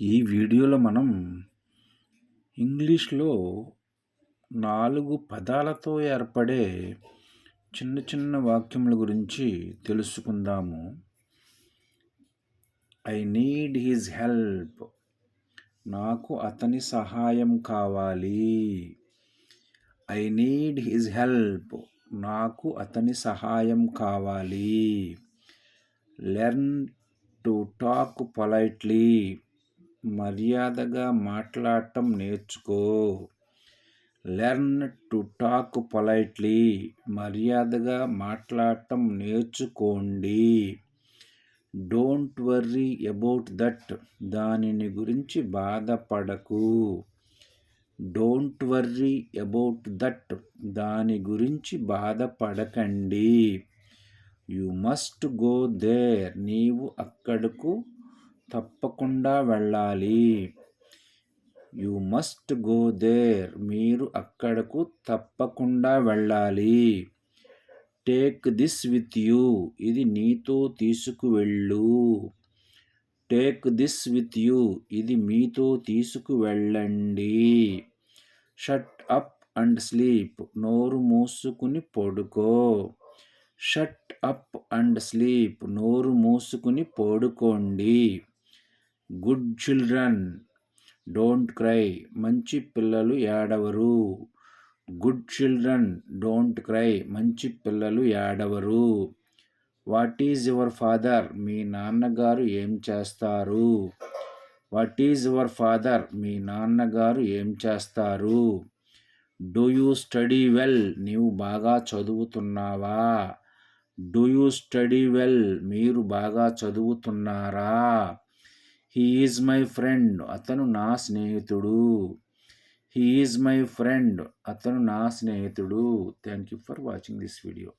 ఈ వీడియోలో మనం ఇంగ్లీష్లో నాలుగు పదాలతో ఏర్పడే చిన్న చిన్న వాక్యముల గురించి తెలుసుకుందాము. ఐ నీడ్ హిజ్ హెల్ప్ నాకు అతని సహాయం కావాలి. ఐ నీడ్ హిజ్ హెల్ప్ నాకు అతని సహాయం కావాలి. లెర్న్ టు టాక్ పొలైట్లీ మర్యాదగా మాట్లాడటం నేర్చుకో. Learn to talk politely. మర్యాదగా మాట్లాడటం నేర్చుకోండి. Don't worry about that. దానిని గురించి బాధపడకు. Don't worry about that. దాని గురించి బాధపడకండి. You must go there. నీవు అక్కడకు తప్పకుండా వెళ్ళాలి. యు మస్ట్ గో దేర్ మీరు అక్కడకు తప్పకుండా వెళ్ళాలి. టేక్ దిస్ విత్ యూ ఇది నీతో తీసుకువెళ్ళు. టేక్ దిస్ విత్ యూ ఇది మీతో తీసుకువెళ్ళండి. షట్ అప్ అండ్ స్లీప్ నోరు మూసుకుని పడుకో. షట్ అప్ అండ్ స్లీప్ నోరు మూసుకుని పడుకోండి. గుడ్ చిల్డ్రన్ డోంట్ క్రై మంచి పిల్లలు ఏడవరు. గుడ్ చిల్డ్రన్ డోంట్ క్రై మంచి పిల్లలు ఏడవరు. వాట్ ఈజ్ యువర్ ఫాదర్ మీ నాన్నగారు ఏం చేస్తారు? వాట్ ఈజ్ యువర్ ఫాదర్ మీ నాన్నగారు ఏం చేస్తారు? డూ యూ స్టడీ వెల్ నీవు బాగా చదువుతున్నావా? డూ యూ స్టడీ వెల్ మీరు బాగా చదువుతున్నారా? హీ ఈజ్ మై ఫ్రెండ్ అతను నా స్నేహితుడు. హీ ఈజ్ మై ఫ్రెండ్ అతను నా స్నేహితుడు. Thank you for watching this video